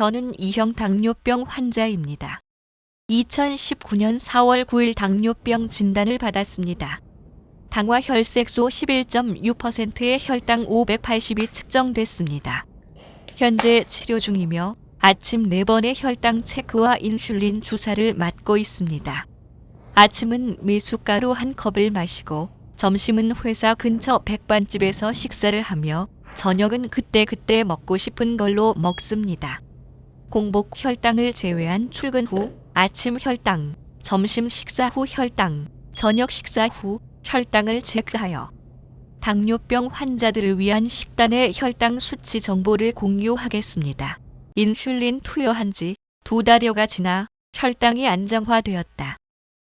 저는 2형 당뇨병 환자입니다. 2019년 4월 9일 당뇨병 진단을 받았습니다. 당화 혈색소 11.6%의 혈당 580이 측정됐습니다. 현재 치료 중이며 아침 4번의 혈당 체크와 인슐린 주사를 맞고 있습니다. 아침은 미숫가루 한 컵을 마시고 점심은 회사 근처 백반집에서 식사를 하며 저녁은 그때그때 먹고 싶은 걸로 먹습니다. 공복 혈당을 제외한 출근 후 아침 혈당, 점심 식사 후 혈당, 저녁 식사 후 혈당을 체크하여 당뇨병 환자들을 위한 식단의 혈당 수치 정보를 공유하겠습니다. 인슐린 투여한 지 두 달여가 지나 혈당이 안정화되었다.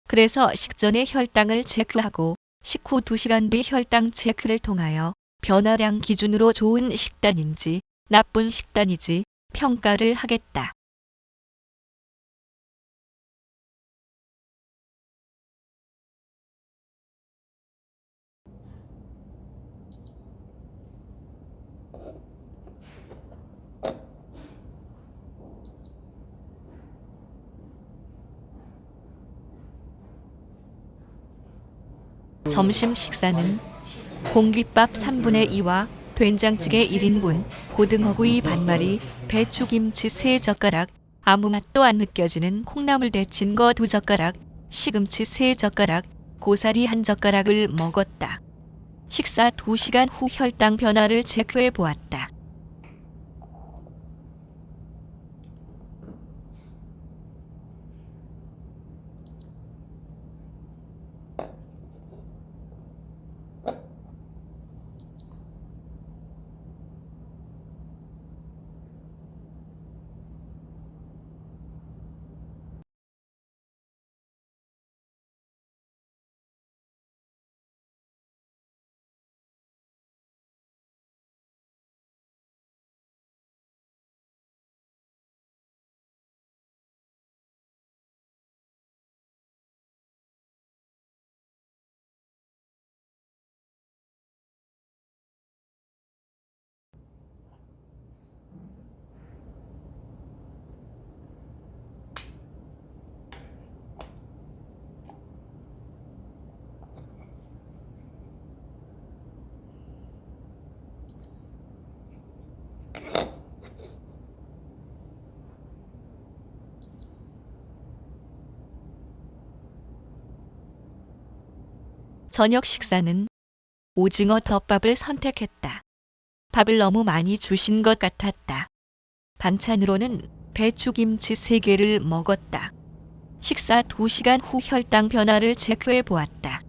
그래서 식전에 혈당을 체크하고 식후 2시간 뒤 혈당 체크를 통하여 변화량 기준으로 좋은 식단인지 나쁜 식단이지 평가를 하겠다. 점심 식사는 공깃밥 3분의 2와 된장찌개 1인분, 고등어구이 반마리, 배추김치 3젓가락, 아무 맛도 안 느껴지는 콩나물 데친 거 2젓가락, 시금치 3젓가락, 고사리 1젓가락을 먹었다. 식사 2시간 후 혈당 변화를 체크해 보았다. 저녁 식사는 오징어 덮밥을 선택했다. 밥을 너무 많이 주신 것 같았다. 반찬으로는 배추김치 3개를 먹었다. 식사 2시간 후 혈당 변화를 체크해 보았다.